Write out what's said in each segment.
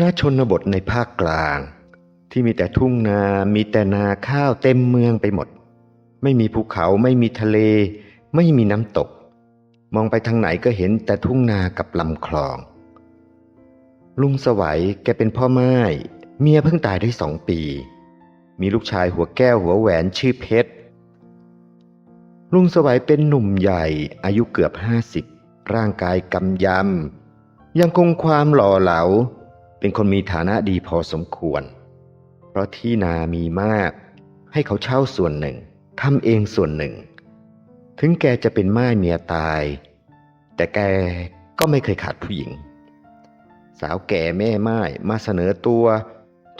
ณชนบทในภาคกลาง ที่มีแต่ทุ่งนา มีแต่นาข้าวเต็มเมืองไปหมด ไม่มีภูเขาไม่มีทะเล ไม่มีน้ำตก มองไปทางไหนก็เห็นแต่ทุ่งนากับลำคลอง ลุงสวัยแกเป็นพ่อไม้เมียเพิ่งตายได้สองปี มีลูกชายหัวแก้วหัวแหวนชื่อเพชรลุงสวัยเป็นหนุ่มใหญ่อายุเกือบห้าสิบร่างกายกำยำยังคงความหล่อเหลา เป็นคนมีฐานะดีพอสมควร เพราะที่นามีมาก ให้เขาเช่าส่วนหนึ่งทำเองส่วนหนึ่ง ถึงแกจะเป็นม่ายเมียตาย แต่แกก็ไม่เคยขาดผู้หญิง สาวแก่แม่ไม้มาเสนอตัว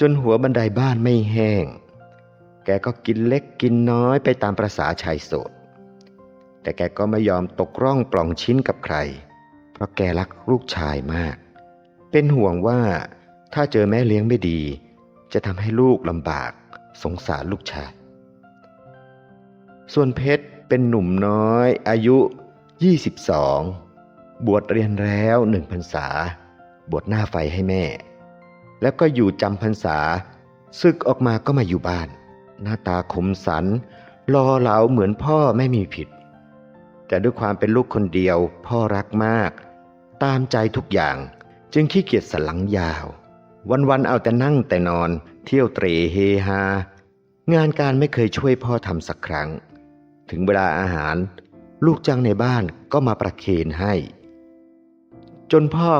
จนหัวบันไดบ้านไม่แห้ง แกก็กินเล็กกินน้อยไปตามประษาชายโสด แต่แกก็ไม่ยอมตกร่องปล่องชิ้นกับใคร เพราะแกรักลูกชายมาก เป็นห่วงว่าถ้าเจอแม่เลี้ยงไม่ดี จะทำให้ลูกลำบากสงสารลูกชาย ส่วนเพชรเป็นหนุ่มน้อยอายุ 22 บวชเรียนแล้วหนึ่งพรรษา บวชหน้าไฟให้แม่ แล้วก็อยู่จำพรรษาศึกออกมาก็มาอยู่บ้าน หน้าตาคมสันรอเหลาเหมือนพ่อไม่มีผิด แต่ด้วยความเป็นลูกคนเดียว พ่อรักมาก ตามใจทุกอย่าง จึงขี้เกียจสลังยาว วันๆเอาแต่นั่งแต่นอน เที่ยวเตรเฮฮา งานการไม่เคยช่วยพ่อทำสักครั้ง ถึงเวลาอาหาร ลูกจังในบ้านก็มาประเคนให้ จนพ่อ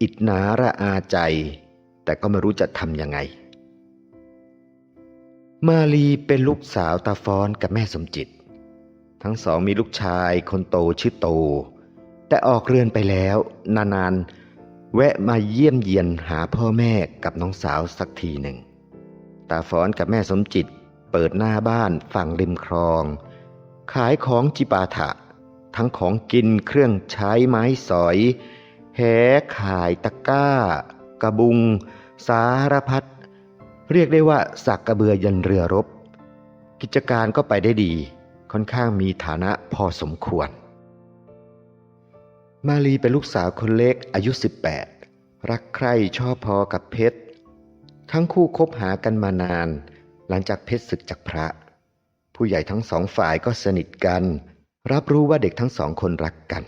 อิดหนาระอาใจ แต่ก็ไม่รู้จะทำยังไง มาลีเป็นลูกสาวตาฟ้อนกับแม่สมจิต ทั้งสองมีลูกชายคนโตชื่อโต แต่ออกเรือนไปแล้วนานๆ แวะมาเยี่ยมเยียนหาพ่อแม่กับน้องสาวสักทีหนึ่ง ตาฟ้อนกับแม่สมจิตเปิดหน้าบ้านฝั่งริมคลอง ขายของจิปาถะ ทั้งของกินเครื่องใช้ไม้สอย แหขายตะก้า กระบุง สารพัด เรียกได้ว่าสักกระเบือยันเรือรบ กิจการก็ไปได้ดี ค่อนข้างมีฐานะพอสมควร มาลีเป็นลูกสาวคนเล็กอายุ 18 รักใคร่ชอบพอกับเพชร ทั้งคู่คบหากันมานาน หลังจากเพชรศึกจากพระ ผู้ใหญ่ทั้งสองฝ่ายก็สนิทกัน รับรู้ว่าเด็กทั้งสองคนรักกัน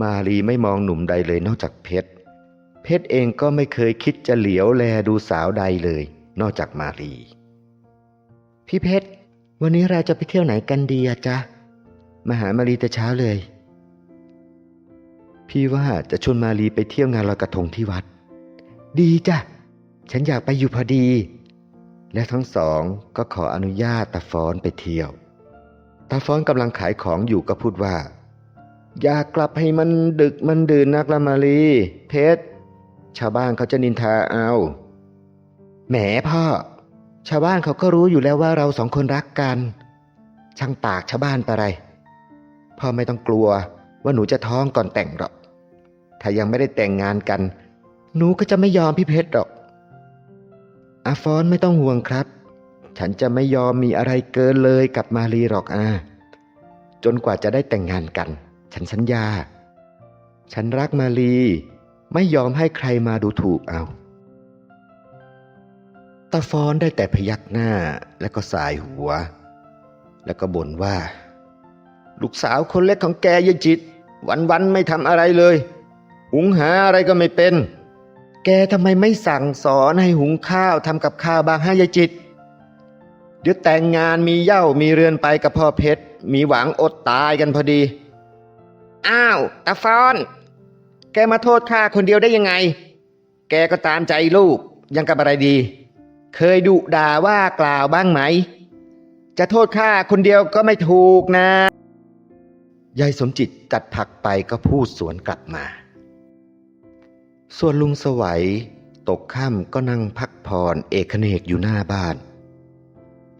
มาลีไม่มองหนุ่มใดเลยนอกจากเพชร เพชรเองก็ไม่เคยคิดจะเหลียวแลดูสาวใดเลย นอกจากมาลี พี่เพชรวันนี้เราจะไปเที่ยวไหนกันดีอะจ๊ะมาหามาลีแต่เช้าเลย พี่ว่าจะชวนมาลีไปเที่ยวงานลอยกระทงที่วัด ดีจ้ะ ฉันอยากไปอยู่พอดี และทั้งสองก็ขออนุญาตตาฟ้อนไปเที่ยวตาฟ้อนกำลังขายของอยู่ก็พูดว่า อยากกลับให้มันดึกมันดื่นนักละมาลีเพชรชาวบ้านเขาจะนินทาเอาแหมพ่อ ชาวบ้านเขาก็รู้อยู่แล้วว่าเราสองคนรักกัน ช่างปากชาวบ้านไปะไรพ่อไม่ต้องกลัวว่าหนูจะท้องก่อนแต่งหรอก ถ้ายังไม่ได้แต่งงานกัน หนูก็จะไม่ยอมพี่เพชรหรอกอาฟอนไม่ต้องห่วงครับ ฉันจะไม่ยอมมีอะไรเกินเลยกับมาลีหรอกอาจนกว่าจะได้แต่งงานกัน ฉันสัญญา ฉันรักมาลีไม่ยอมให้ใครมาดูถูกเอาตาฟอนได้แต่พยักหน้าแล้วก็สายหัว แล้วก็บ่นว่า ลูกสาวคนเล็กของแกยายจิต วันๆไม่ทำอะไรเลย หุงหาอะไรก็ไม่เป็น แกทำไมไม่สั่งสอนให้หุงข้าวทำกับข้าวบางให้ยายจิต เดี๋ยวแต่งงานมีเย้ามีเรือนไปกับพ่อเพชร มีหวังอดตายกันพอดี อ้าวตาฟอน แกมาโทษข้าคนเดียวได้ยังไง แกก็ตามใจลูกยังกับอะไรดี เคยดุด่าว่ากล่าวบ้างไหม จะโทษข้าคนเดียวก็ไม่ถูกนะยายสมจิตจัดผักไปก็พูดสวนกลับมา ส่วนลุงสวัยตกค่ำก็นั่งพักผ่อนเอกเนกอยู่หน้าบ้าน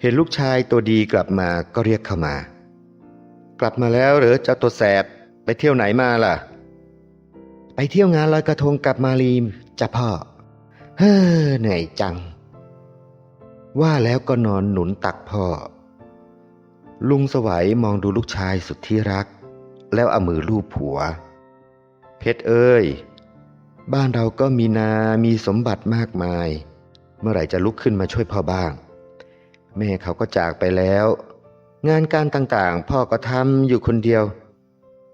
เห็นลูกชายตัวดีกลับมาก็เรียกเข้ามา กลับมาแล้วหรือเจ้าตัวแสบไปเที่ยวไหนมาล่ะ ไปเที่ยวงานลอยกระทงกับมาลีมจ้ะพ่อ เฮ้อเหนื่อยจัง ว่าแล้วก็นอนหนุนตักพ่อ ลุงสวัยมองดูลูกชายสุดที่รัก แล้วเอามือลูบหัว เพชรเอ้ย บ้านเราก็มีนามีสมบัติมากมาย เมื่อไหร่จะลุกขึ้นมาช่วยพ่อบ้าง แม่เขาก็จากไปแล้ว งานการต่างๆ พ่อก็ทำอยู่คนเดียว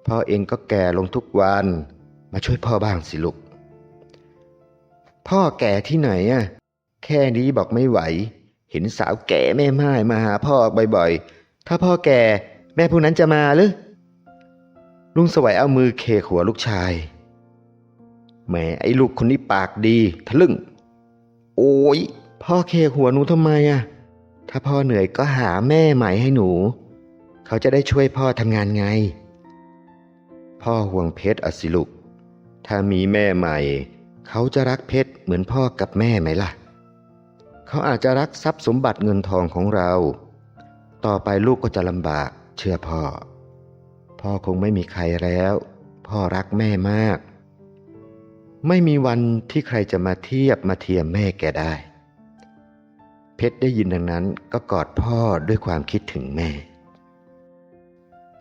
พ่อเองก็แก่ลงทุกวัน มาช่วยพ่อบ้างสิลูก พ่อแก่ที่ไหนอะแค่นี้บอกไม่ไหว เห็นสาวแก่แม่ไม้มาหาพ่อบ่อยๆ ถ้าพ่อแก่แม่พวกนั้นจะมาหรือลุงสวัยเอามือเคหัวลูกชาย แหมไอ้ลูกคนนี้ปากดีทะลึ่ง โอ้ยพ่อเคหัวหนูทำไมอะถ้าพ่อเหนื่อยก็หาแม่ใหม่ให้หนู เขาจะได้ช่วยพ่อทำงานไง พ่อห่วงเพชรอสิลูกถ้ามีแม่ใหม่ เขาจะรักเพชรเหมือนพ่อกับแม่ไหมล่ะ เขาอาจจะรักทรัพย์สมบัติเงินทองของเรา ต่อไปลูกก็จะลำบากเชื่อพ่อ พ่อคงไม่มีใครแล้ว พ่อรักแม่มาก ไม่มีวันที่ใครจะมาเทียบมาเทียมแม่แกได้ เพชรได้ยินดังนั้นก็กอดพ่อด้วยความคิดถึงแม่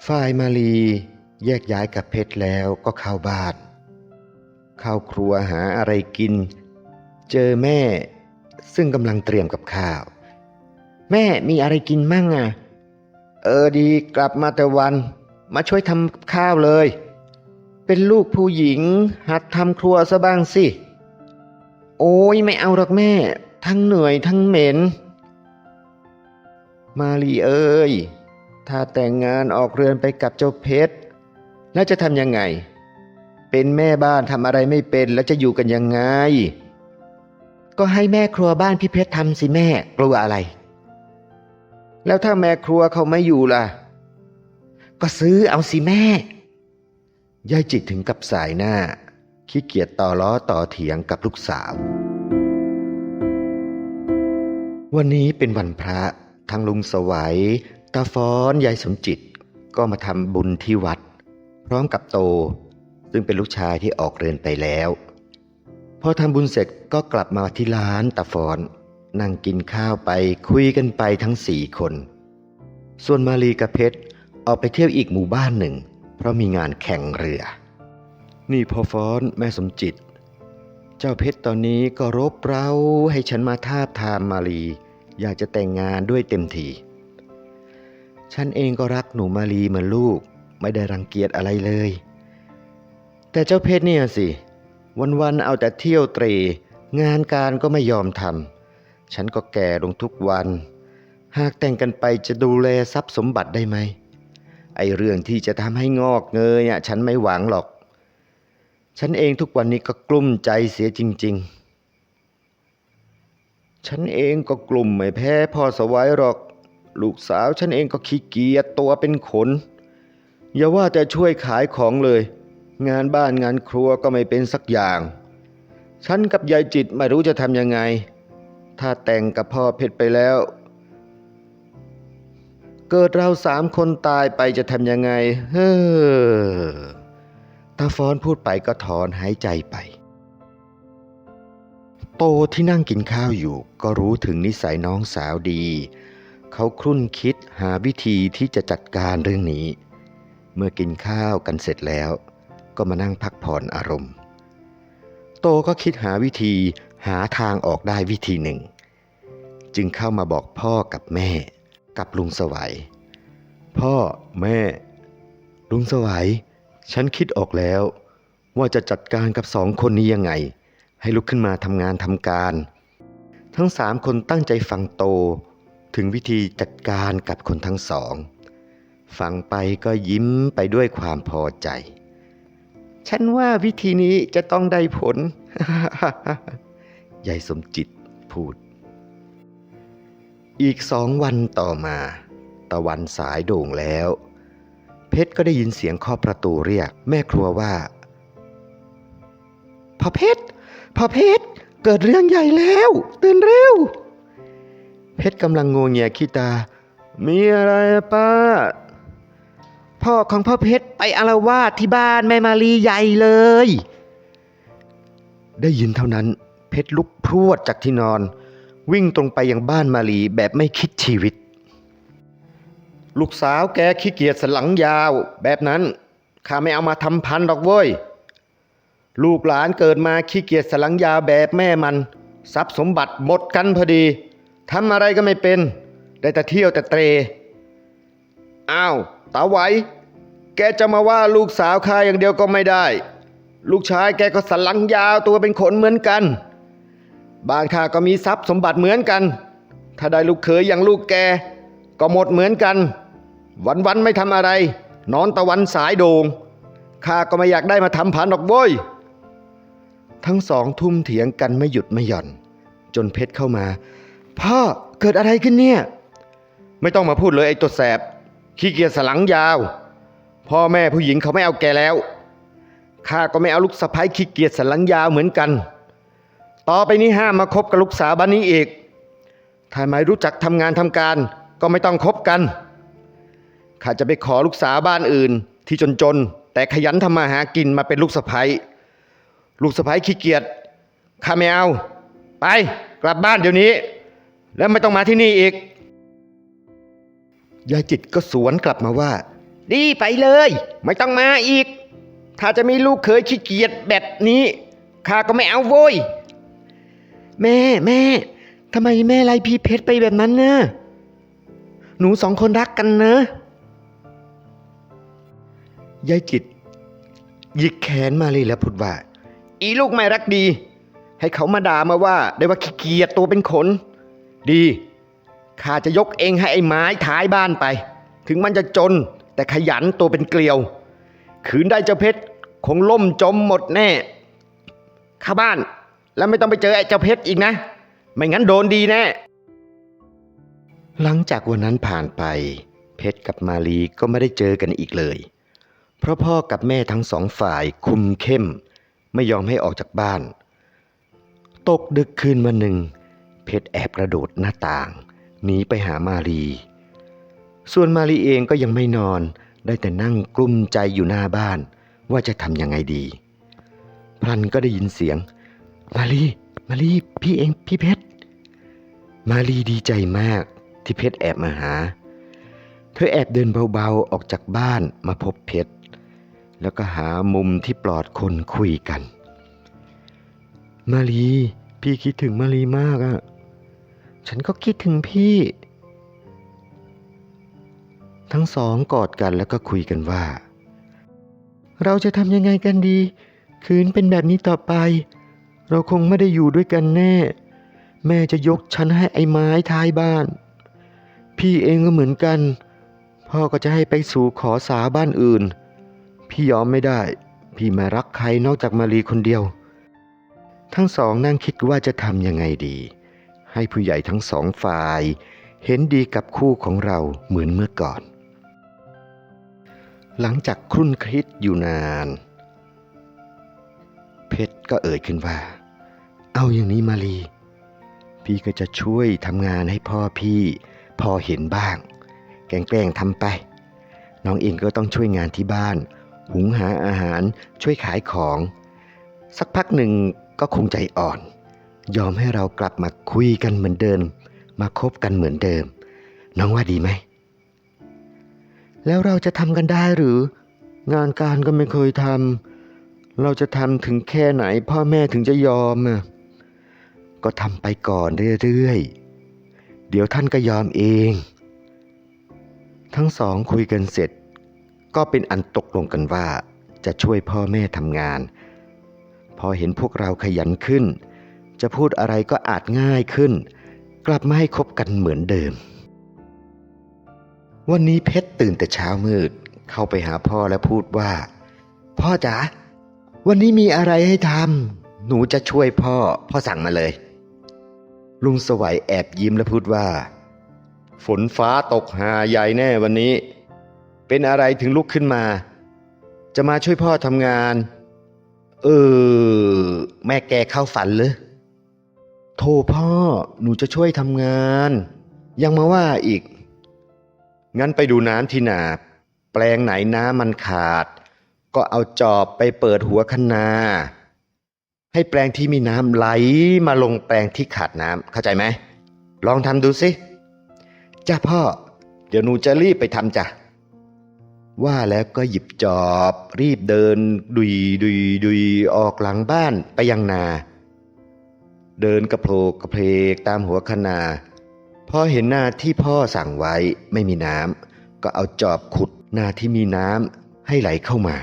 ฝ่ายมาลีแยกย้ายกับเพชรแล้วก็เข้าบ้าน เข้าครัวหาอะไรกิน เจอแม่ซึ่งกำลังเตรียมกับข้าว แม่มีอะไรกินมั่งอะ เออดีกลับมาแต่วัน มาช่วยทำข้าวเลย เป็นลูกผู้หญิง หัดทำครัวซะบ้างสิ โอ้ยไม่เอาหรอกแม่ ทั้งเหนื่อยทั้งเหม็น มาลีเอ้ย ถ้าแต่งงานออกเรือนไปกับเจ้าเพชร แล้วจะทำยังไง เป็นแม่บ้านทำอะไรไม่เป็นแล้วจะอยู่กันยังไง ก็ให้แม่ครัวบ้านพี่เพชรทำสิแม่ กลัวอะไร แล้วถ้าแม่ครัวเขาไม่อยู่ล่ะ ก็ซื้อเอาสิแม่ ยายจิตถึงกับสายหน้า ขี้เกียจต่อล้อต่อเถียงกับลูกสาว วันนี้เป็นวันพระทั้งลุงสวัยตาฟ้อนยายสมจิตก็มาทำบุญที่วัด พร้อมกับโต ซึ่งเป็นลูกชายที่ออกเรือนไปแล้ว พอทำบุญเสร็จก็กลับมาที่ร้านตาฟอน นั่งกินข้าวไปคุยกันไปทั้งสี่คน ส่วนมาลีกับเพชรออกไปเที่ยวอีกหมู่บ้านหนึ่ง ราะมีงานแข่งเรือ นี่พ่อฟ้อนแม่สมจิต เจ้าเพชรตอนนี้ก็รบเร้าให้ฉันมาทาบทามมาลี อยากจะแต่งงานด้วยเต็มที ฉันเองก็รักหนูมาลีเหมือนลูก ไม่ได้รังเกียจอะไรเลย แต่เจ้าเพชรเนี่ยสิ วันๆเอาแต่เที่ยวเตรงานการก็ไม่ยอมทำ ฉันก็แก่ลงทุกวัน หากแต่งกันไปจะดูแลทรัพย์สมบัติได้ไหม ไอเรื่องที่จะทำให้งอกเงยอะฉันไม่หวังหรอก ฉันเองทุกวันนี้ก็กลุ้มใจเสียจริง ๆ ฉันเองก็กลุ่มไม่แพ้พ่อสวัยหรอก ลูกสาวฉันเองก็ขี้เกียจตัวเป็นขน อย่าว่าแต่ช่วยขายของเลย งานบ้านงานครัวก็ไม่เป็นสักอย่าง ฉันกับยายจิตไม่รู้จะทำยังไง ถ้าแต่งกับพ่อเพชรไปแล้ว เกิดเราสามคนตายไปจะทำยังไง เฮ้อตาฟอนพูดไปก็ถอนหายใจไปโตที่นั่งกินข้าวอยู่ ก็รู้ถึงนิสัยน้องสาวดี เขาครุ่นคิดหาวิธีที่จะจัดการเรื่องนี้ เมื่อกินข้าวกันเสร็จแล้ว ก็มานั่งพักผ่อนอารมณ์ โตก็คิดหาวิธีหาทางออกได้วิธีหนึ่ง จึงเข้ามาบอกพ่อกับแม่ กับลุงสวัย พ่อแม่ ลุงสวัย ฉันคิดออกแล้ว ว่าจะจัดการกับสองคนนี้ยังไง ให้ลุกขึ้นมาทำงานทำการ ทั้งสามคนตั้งใจฟังโต ถึงวิธีจัดการกับคนทั้งสอง ฟังไปก็ยิ้มไปด้วยความพอใจ ฉันว่าวิธีนี้จะต้องได้ผลยายสมจิตพูด อีกสองวันต่อมา ตะวันสายโด่งแล้ว เพชรก็ได้ยินเสียงเคาะประตูเรียก แม่ครัวว่าพ่อเพชรพ่อเพชรเกิดเรื่องใหญ่แล้ว ตื่นเร็ว เพชรกำลังงวงเงียขี้ตา มีอะไรป้า พ่อของพ่อเพชรไปอารวาสที่บ้านแม่มาลีใหญ่เลย ได้ยินเท่านั้น เพชรลุกพรวดจากที่นอน วิ่งตรงไปยังบ้านมาลีแบบไม่คิดชีวิต ลูกสาวแกขี้เกียจสลังยาว แบบนั้นข้าไม่เอามาทำพันหรอกเว้ย ลูกหลานเกิดมาขี้เกียจสลังยาแบบแม่มัน ทรัพย์สมบัติหมดกันพอดีทำอะไรก็ไม่เป็น ได้แต่เที่ยวแต่เตรอ้าวตาไหวแกจะมาว่าลูกสาวข้าอย่างเดียวก็ไม่ได้ ลูกชายแกก็สลังยาวตัวเป็นขนเหมือนกัน บ้านข้าก็มีทรัพย์สมบัติเหมือนกัน ถ้าได้ลูกเขยอย่างลูกแก ก็หมดเหมือนกัน วันๆไม่ทำอะไร นอนตะวันสายโดงข้าก็ไม่อยากได้มาทำผันหรอกโว้ยทั้งสองทุ่มเถียงกันไม่หยุดไม่หย่อน จนเพชรเข้ามา พ่อเกิดอะไรขึ้นเนี่ย ไม่ต้องมาพูดเลยไอ้ตัวแสบ ขี้เกียจสลังยาว พ่อแม่ผู้หญิงเขาไม่เอาแกแล้วข้าก็ไม่เอาลูกสะใภ้ขี้เกียจสลังยาวเหมือนกัน ต่อไปนี้ห้ามมาคบกับลูกสาวบ้านนี้อีก ถ้าไม่รู้จักทำงานทำการก็ไม่ต้องคบกัน ข้าจะไปขอลูกสาวบ้านอื่น ที่จนๆ แต่ขยันทำมาหากินมาเป็นลูกสะใภ้ ลูกสะใภ้ขี้เกียจ ข้าไม่เอา ไปกลับบ้านเดี๋ยวนี้ แล้วไม่ต้องมาที่นี่อีก ยายจิตก็สวนกลับมาว่า ดีไปเลย ไม่ต้องมาอีก ถ้าจะมีลูกเคยขี้เกียจแบบนี้ ข้าก็ไม่เอาโว้ย แม่แม่ทำไมแม่ไล่พี่เพชรไปแบบนั้นนะหนูสองคนรักกันนะยายจิตหยิกแขนมาเลยแล้วพูดว่า อีลูกไม่รักดี ให้เขามาด่ามาว่า ได้ว่าขี้เกียจตัวเป็นขน ดีข้าจะยกเองให้ไอ้ไม้ท้ายบ้านไป ถึงมันจะจน แต่ขยันตัวเป็นเกลียว ขืนได้เจ้าเพชรคงล่มจมหมดแน่ ข้าบ้าน แล้วไม่ต้องไปเจอไอ้เจ้าเพชรอีกนะ ไม่งั้นโดนดีแน่ หลังจากวันนั้นผ่านไป เพชรกับมาลีก็ไม่ได้เจอกันอีกเลย เพราะพ่อกับแม่ทั้งสองฝ่ายคุมเข้ม ไม่ยอมให้ออกจากบ้าน ตกดึกคืนวันหนึ่ง เพชรแอบกระโดดหน้าต่างหนีไปหามาลี ส่วนมาลีเองก็ยังไม่นอน ได้แต่นั่งกลุ้มใจอยู่หน้าบ้าน ว่าจะทำยังไงดี พลันก็ได้ยินเสียง มาลีมาลีพี่เองพี่เพชร มาลีดีใจมากที่เพชรแอบมาหา เธอแอบเดินเบาๆออกจากบ้านมาพบเพชร แล้วก็หามุมที่ปลอดคนคุยกัน มาลีพี่คิดถึงมาลีมากอะฉันก็คิดถึงพี่ ทั้งสองกอดกันแล้วก็คุยกันว่า เราจะทำยังไงกันดี คืนเป็นแบบนี้ต่อไป เราคงไม่ได้อยู่ด้วยกันแน่ แม่จะยกฉันให้ไอ้ไม้ท้ายบ้าน พี่เองก็เหมือนกัน พ่อก็จะให้ไปสู่ขอสาบ้านอื่น พี่ยอมไม่ได้ พี่ไม่รักใครนอกจากมารีคนเดียว ทั้งสองนั่งคิดว่าจะทำยังไงดี ให้ผู้ใหญ่ทั้งสองฝ่าย เห็นดีกับคู่ของเราเหมือนเมื่อก่อน หลังจากครุ่นคิดอยู่นาน เพชรก็เอ่ยขึ้นว่า เอาอย่างนี้มาลี พี่ก็จะช่วยทำงานให้พ่อพี่พอเห็นบ้าง แกล้งทำไป น้องเองก็ต้องช่วยงานที่บ้าน หุงหาอาหารช่วยขายของ สักพักหนึ่งก็คงใจอ่อน ยอมให้เรากลับมาคุยกันเหมือนเดิม มาคบกันเหมือนเดิม น้องว่าดีไหม แล้วเราจะทำกันได้หรือ งานการก็ไม่เคยทำเราจะทำถึงแค่ไหนพ่อแม่ถึงจะยอมอะ ก็ทำไปก่อนเรื่อยๆ เดี๋ยวท่านก็ยอมเอง ทั้งสองคุยกันเสร็จ ก็เป็นอันตกลงกันว่าจะช่วยพ่อแม่ทำงาน พอเห็นพวกเราขยันขึ้น จะพูดอะไรก็อาจง่ายขึ้น กลับมาให้คบกันเหมือนเดิม วันนี้เพชรตื่นแต่เช้ามืดเข้าไปหาพ่อและพูดว่า พ่อจ๋าวันนี้มีอะไรให้ทำหนูจะช่วยพ่อ พ่อสั่งมาเลย ลุงสวัยแอบยิ้มและพูดว่า ฝนฟ้าตกหาใหญ่แน่วันนี้ เป็นอะไรถึงลุกขึ้นมา จะมาช่วยพ่อทำงาน เออ แม่แกเข้าฝันเลย โทรพ่อหนูจะช่วยทำงาน ยังมาว่าอีก งั้นไปดูน้ำที่นาแปลงไหนน้ำมันขาด ก็เอาจอบไปเปิดหัวคันนา ให้แปลงที่มีน้ำไหลมาลงแปลงที่ขาดน้ำเข้าใจไหม ลองทำดูสิ จ้าพ่อ เดี๋ยวหนูจะรีบไปทำจ้ะ ว่าแล้วก็หยิบจอบรีบเดิน ดุยดุยดุยออกหลังบ้านไปยังนา เดินกระโผลกกระเพลกตามหัวคนา พอเห็นนาที่พ่อสั่งไว้ไม่มีน้ำก็เอาจอบขุดนาที่มีน้ำให้ไหลเข้ามา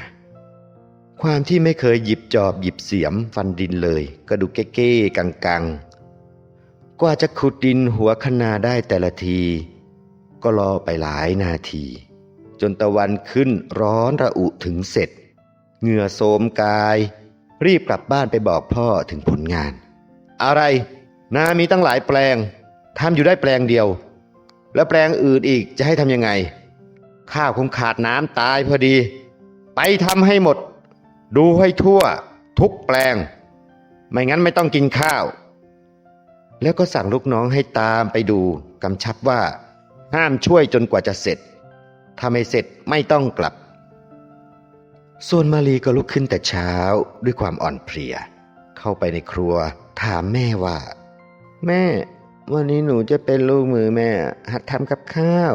ความที่ไม่เคยหยิบจอบหยิบเสียมฟันดินเลย ก็ดูเก้ๆกังๆ กว่าจะขุดดินหัวคนาได้แต่ละที ก็รอไปหลายนาที จนตะวันขึ้นร้อนระอุถึงเสร็จ เหงื่อโสมกาย รีบกลับบ้านไปบอกพ่อถึงผลงาน อะไร นามีตั้งหลายแปลงทำอยู่ได้แปลงเดียว แล้วแปลงอื่นอีกจะให้ทำยังไง ข้าวคงขาดน้ำตายพอดี ไปทำให้หมด ดูให้ทั่ว ทุกแปลง ไม่งั้นไม่ต้องกินข้าว แล้วก็สั่งลูกน้องให้ตามไปดูกำชับว่า ห้ามช่วยจนกว่าจะเสร็จ ถ้าไม่เสร็จไม่ต้องกลับ ส่วนมาลีก็ลุกขึ้นแต่เช้าด้วยความอ่อนเพลีย เข้าไปในครัว ถามแม่ว่า แม่ วันนี้หนูจะเป็นลูกมือแม่ หัดทำกับข้าว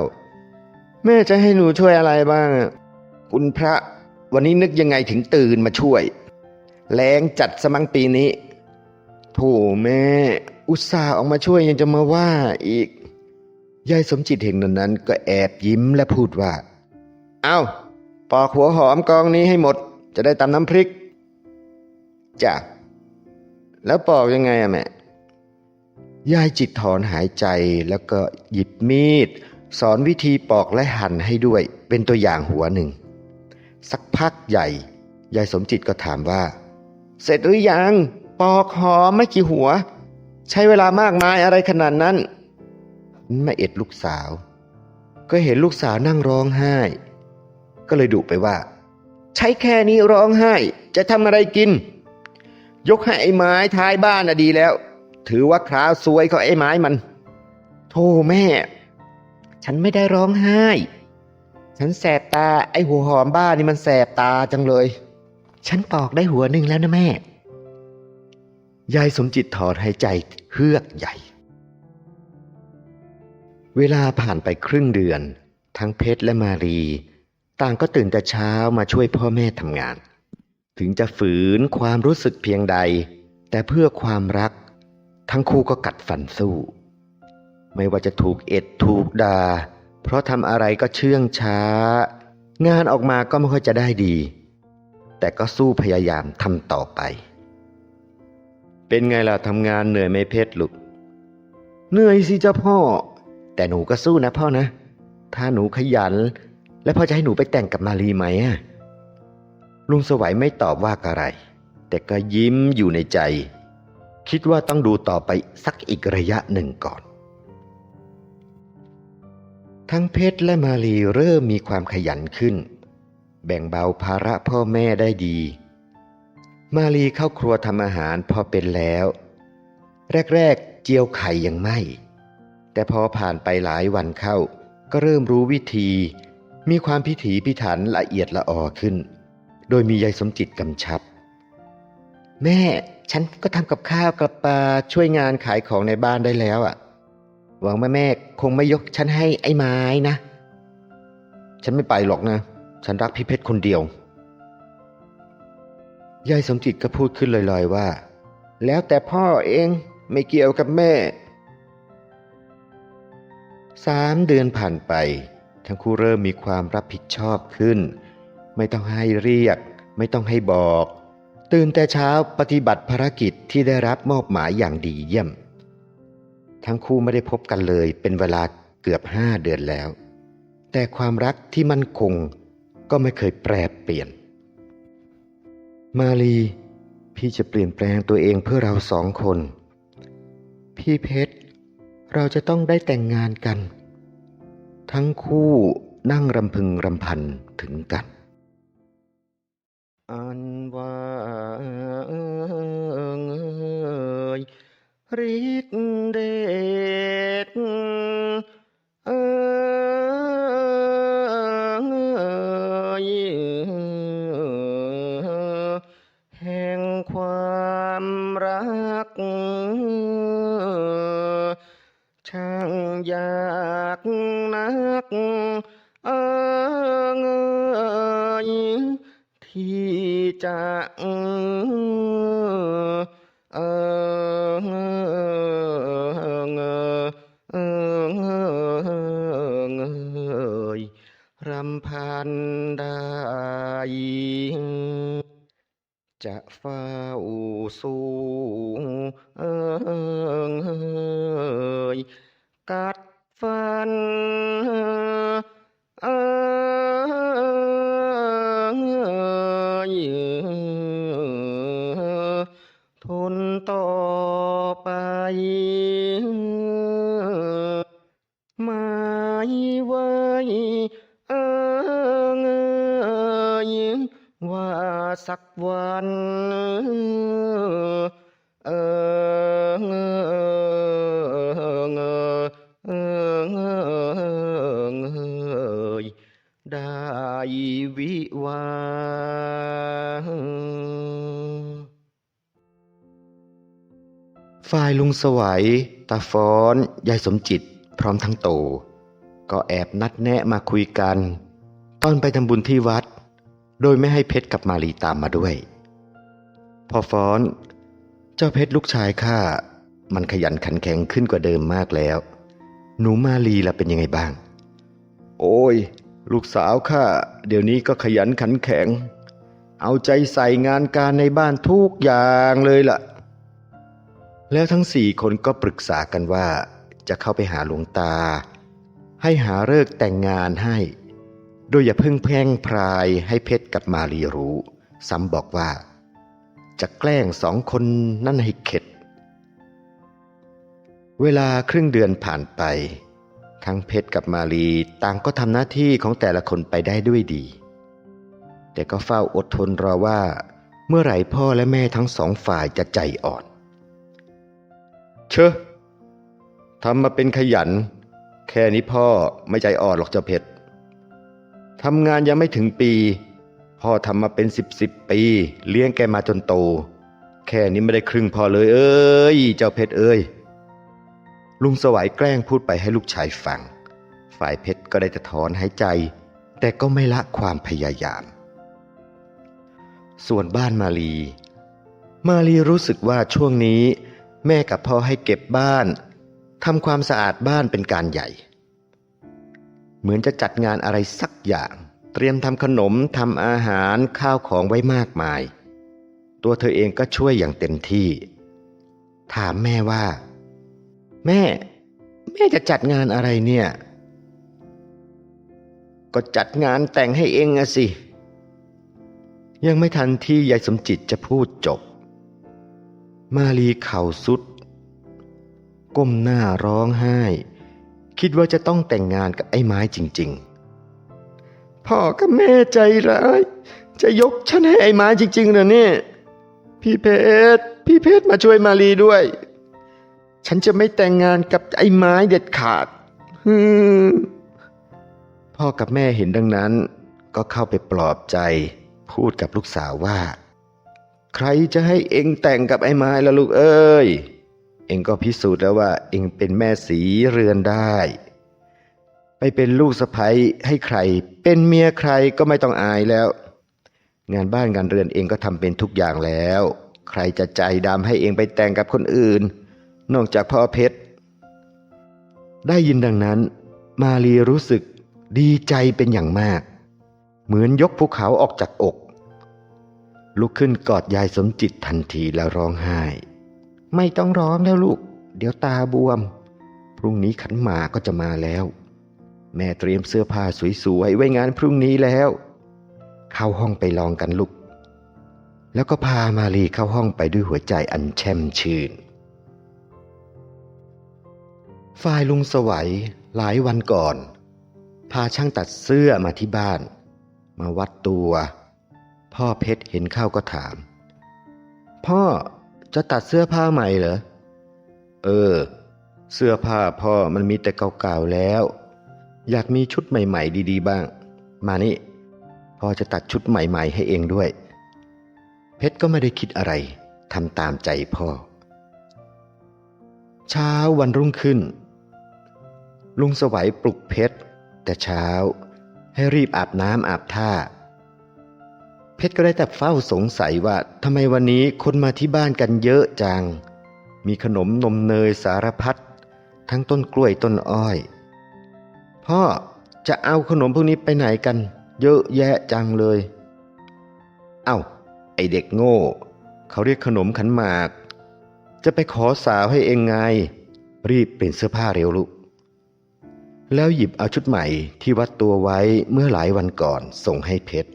แม่จะให้หนูช่วยอะไรบ้าง คุณพระ วันนี้นึกยังไงถึงตื่นมาช่วย แรงจัดสมังปีนี้ โถแม่ อุตส่าห์ออกมาช่วยยังจะมาว่าอีก ยายสมจิตเห็นนั้นก็แอบยิ้มและพูดว่า เอา้า ปอกหัวหอมกองนี้ให้หมด จะได้ตำน้ำพริก จ้ะ แล้วปอกยังไงอะแม่ ยายจิตถอนหายใจแล้วก็หยิบมีด สอนวิธีปอกและหั่นให้ด้วย เป็นตัวอย่างหัวหนึ่ง สักพักใหญ่ ยายสมจิตก็ถามว่า เสร็จหรือยัง ปอกหอมไม่กี่หัว ใช้เวลามากมายอะไรขนาดนั้นแม่เอ็ดลูกสาว ก็เห็นลูกสาวนั่งร้องไห้ ก็เลยดุไปว่า ใช้แค่นี้ร้องไห้ จะทำอะไรกิน ยกให้ไอ้ไม้ท้ายบ้านน่ะดีแล้ว ถือว่าคราวซวยของไอ้ไม้มัน โธ่แม่ ฉันไม่ได้ร้องไห้ ฉันแสบตาไอหัวหอมบ้านนี่มันแสบตาจังเลย ฉันปอกได้หัวหนึ่งแล้วนะแม่ ยายสมจิตถอนหายใจเฮือกใหญ่ เวลาผ่านไปครึ่งเดือน ทั้งเพชรและมารี ต่างก็ตื่นแต่เช้ามาช่วยพ่อแม่ทำงาน ถึงจะฝืนความรู้สึกเพียงใด แต่เพื่อความรัก ทั้งคู่ก็กัดฟันสู้ ไม่ว่าจะถูกเอ็ดถูกดา่า เพราะทำอะไรก็เชื่องช้า งานออกมาก็ไม่ค่อยจะได้ดี แต่ก็สู้พยายามทำต่อไป เป็นไงล่ะทำงานเหนื่อยไหมเพชรลูกเหนื่อยสิเจ้าพ่อ แต่หนูก็สู้นะพ่อนะ ถ้าหนูขยัน แล้วพ่อจะให้หนูไปแต่งกับมารีไหมอะลุงสวัยไม่ตอบว่าอะไร แต่ก็ยิ้มอยู่ในใจ คิดว่าต้องดูต่อไปสักอีกระยะหนึ่งก่อน ทั้งเพชรและมาลีเริ่มมีความขยันขึ้น แบ่งเบาภาระพ่อแม่ได้ดี มาลีเข้าครัวทำอาหารพอเป็นแล้ว แรกๆเจียวไข่ยังไม่ แต่พอผ่านไปหลายวันเข้า ก็เริ่มรู้วิธี มีความพิถีพิถันละเอียดละออขึ้น โดยมียายสมจิตกำชับ แม่ฉันก็ทำกับข้าวกับปลาช่วยงานขายของในบ้านได้แล้วอะ หวังว่แม่คงไม่ยกฉันให้ไอ้ไม้นะ ฉันไม่ไปหรอกนะ ฉันรักพี่เพชรคนเดียวยายสมจิตก็พูดขึ้นลอยๆว่า แล้วแต่พ่อเองไม่เกี่ยวกับแม่สามเดือนผ่านไป ทั้งคู่เริ่มมีความรับผิดชอบขึ้น ไม่ต้องให้เรียก ไม่ต้องให้บอก ตื่นแต่เช้าปฏิบัติภารกิจที่ได้รับมอบหมายอย่างดีเยี่ยม ทั้งคู่ไม่ได้พบกันเลย เป็นเวลาเกือบห้าเดือนแล้ว แต่ความรักที่มั่นคงก็ไม่เคยแปรเปลี่ยน มาลีพี่จะเปลี่ยนแปลงตัวเองเพื่อเราสองคน พี่เพชร เราจะต้องได้แต่งงานกัน ทั้งคู่นั่งรำพึงรำพันถึงกัน อันว่า ฤทธิ์เดช ไป ฝ่ายลุงสวัย ตาฟ้อน ยายสมจิต พร้อมทั้งโต ก็แอบนัดแนะมาคุยกัน ตอนไปทำบุญที่วัด โดยไม่ให้เพชรกับมาลีตามมาด้วย พอฟ้อน เจ้าเพชรลูกชายข้ามันขยันขันแข็งขึ้นกว่าเดิมมากแล้ว หนูมาลีล่ะเป็นยังไงบ้าง โอ้ย ลูกสาวข้าเดี๋ยวนี้ก็ขยันขันแข็ง เอาใจใส่งานการในบ้านทุกอย่างเลยล่ะ แล้วทั้งสี่คนก็ปรึกษากันว่า จะเข้าไปหาหลวงตา ให้หาเลิกแต่งงานให้ โดยอย่าเพิ่งแพ่งพรายให้เพชรกับมารีรู้ ซ้ำบอกว่า จะแกล้งสองคนนั่นให้เข็ด เวลาครึ่งเดือนผ่านไป ทั้งเพชรกับมาลีต่างก็ทำหน้าที่ของแต่ละคนไปได้ด้วยดี แต่ก็เฝ้าอดทนรอว่า เมื่อไหร่พ่อและแม่ทั้งสองฝ่ายจะใจอ่อน เชอะทำมาเป็นขยัน แค่นี้พ่อไม่ใจอ่อนหรอกเจ้าเพชรทำงานยังไม่ถึงปี พ่อทำมาเป็นสิบสิบปี เลี้ยงแกมาจนโต แค่นี้ไม่ได้ครึ่งพ่อเลย เอ้ย เจ้าเพชรเอ้ย ลุงสวัยแกล้งพูดไปให้ลูกชายฟัง ฝ่ายเพชรก็ได้แต่ถอนหายใจ แต่ก็ไม่ละความพยายาม ส่วนบ้านมาลี มาลีรู้สึกว่าช่วงนี้ แม่กับพ่อให้เก็บบ้านทำความสะอาดบ้านเป็นการใหญ่ เหมือนจะจัดงานอะไรสักอย่าง เตรียมทำขนมทำอาหารข้าวของไว้มากมาย ตัวเธอเองก็ช่วยอย่างเต็มที่ ถามแม่ว่า แม่ แม่จะจัดงานอะไรเนี่ย ก็จัดงานแต่งให้เองอะสิ ยังไม่ทันที่ยายสมจิตจะพูดจบ มาลีเข่าสุด ก้มหน้าร้องไห้ คิดว่าจะต้องแต่งงานกับไอ้ไม้จริง ๆ พ่อกับแม่ใจร้าย จะยกฉันให้ไอ้ไม้จริงๆเหรอเนี่ย พี่เพชรพี่เพชรมาช่วยมาลีด้วย ฉันจะไม่แต่งงานกับไอ้ไม้เด็ดขาดพ่อกับแม่เห็นดังนั้น ก็เข้าไปปลอบใจ พูดกับลูกสาวว่า ใครจะให้เองแต่งกับไอ้ไม้ละลูกเอ้ย เองก็พิสูจน์แล้วว่า เองเป็นแม่สีเรือนได้ ไปเป็นลูกสะใภ้ให้ใคร เป็นเมียใครก็ไม่ต้องอายแล้ว งานบ้านงานเรือนเองก็ทำเป็นทุกอย่างแล้ว ใครจะใจดำให้เองไปแต่งกับคนอื่น นอกจากพ่อเพชร ได้ยินดังนั้น มาลีรู้สึกดีใจเป็นอย่างมาก เหมือนยกภูเขาออกจากอก ลุกขึ้นกอดยายสมจิตทันทีแล้วร้องไห้ ไม่ต้องร้องแล้วลูก เดี๋ยวตาบวม พรุ่งนี้ขันหมาก็จะมาแล้ว แม่เตรียมเสื้อผ้าสวยๆไว้งานพรุ่งนี้แล้ว เข้าห้องไปลองกันลูก แล้วก็พามาลีเข้าห้องไปด้วยหัวใจอันแช่มชื่นฝ่ายลุงสวัยหลายวันก่อน พาช่างตัดเสื้อมาที่บ้าน มาวัดตัว พ่อเพชรเห็นเข้าก็ถาม พ่อจะตัดเสื้อผ้าใหม่เหรอ เออ เสื้อผ้าพ่อมันมีแต่เก่าๆแล้ว อยากมีชุดใหม่ ๆ ดีๆ บ้าง มานี่ พ่อจะตัดชุดใหม่ ๆ ให้เองด้วย เพชรก็ไม่ได้คิดอะไรทำตามใจพ่อ เช้าวันรุ่งขึ้น ลุงสวัยปลุกเพชร แต่เช้าให้รีบอาบน้ำอาบท่า เพชรก็ได้แต่เฝ้าสงสัยว่าทำไมวันนี้คนมาที่บ้านกันเยอะจัง มีขนมนมเนยสารพัดทั้งต้นกล้วยต้นอ้อย พ่อจะเอาขนมพวกนี้ไปไหนกัน เยอะแยะจังเลย เอ้า ไอเด็กโง่ เขาเรียกขนมขันหมาก จะไปขอสาวให้เองไง รีบเปลี่ยนเสื้อผ้าเร็วลูกแล้วหยิบเอาชุดใหม่ที่วัดตัวไว้เมื่อหลายวันก่อนส่งให้เพชร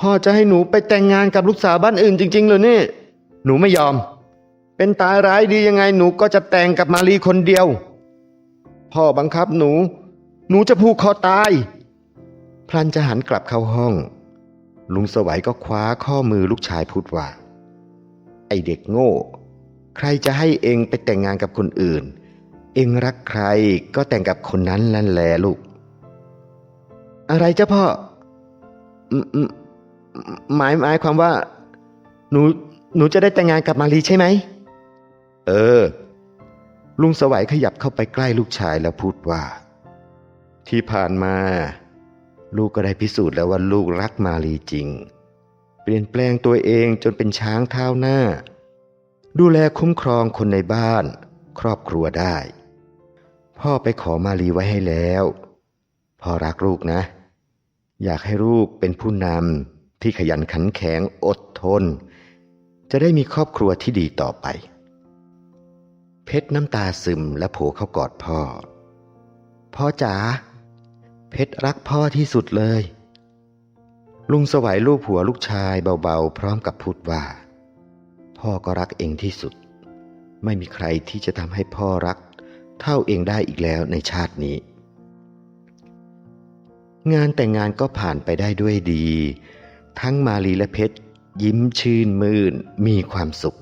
พ่อจะให้หนูไปแต่งงานกับลูกสาวบ้านอื่นจริงๆเลยนี่หนูไม่ยอม เป็นตายร้ายดียังไงหนูก็จะแต่งกับมารีคนเดียว พ่อบังคับหนู หนูจะผูกคอตาย พลันจะหันกลับเข้าห้อง ลุงสวัยก็คว้าข้อมือลูกชายพูดว่า ไอเด็กโง่ ใครจะให้เองไปแต่งงานกับคนอื่น เองรักใครก็แต่งกับคนนั้นนั่นแหละลูก อะไรเจ้าพ่ออืมอืม หมายหมายความว่า หนูหนูจะได้แต่งงานกับมารีใช่ไหม เออ ลุงสวัยขยับเข้าไปใกล้ลูกชายแล้วพูดว่า ที่ผ่านมา ลูกก็ได้พิสูจน์แล้วว่าลูกรักมารีจริง เปลี่ยนแปลงตัวเองจนเป็นช้างเท้าหน้า ดูแลคุ้มครองคนในบ้าน ครอบครัวได้ พ่อไปขอมารีไว้ให้แล้ว พ่อรักลูกนะ อยากให้ลูกเป็นผู้นำ ที่ขยันขันแข็งอดทน จะได้มีครอบครัวที่ดีต่อไป เพชรน้ำตาซึมและโผล่เข้ากอดพ่อ พ่อจ๋าเพชรรักพ่อที่สุดเลย ลุงสวัยลูบหัวลูกชายเบาๆ พร้อมกับพูดว่า พ่อก็รักเองที่สุด ไม่มีใครที่จะทำให้พ่อรัก เท่าเองได้อีกแล้วในชาตินี้ งานแต่งงานก็ผ่านไปได้ด้วยดี ทั้งมาลีและเพชร ยิ้มชื่นมื่นมีความสุข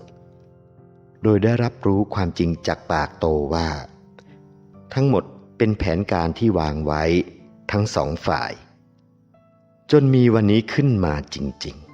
โดยได้รับรู้ความจริงจากปากโตว่า ทั้งหมดเป็นแผนการที่วางไว้ทั้งสองฝ่าย จนมีวันนี้ขึ้นมาจริง ๆ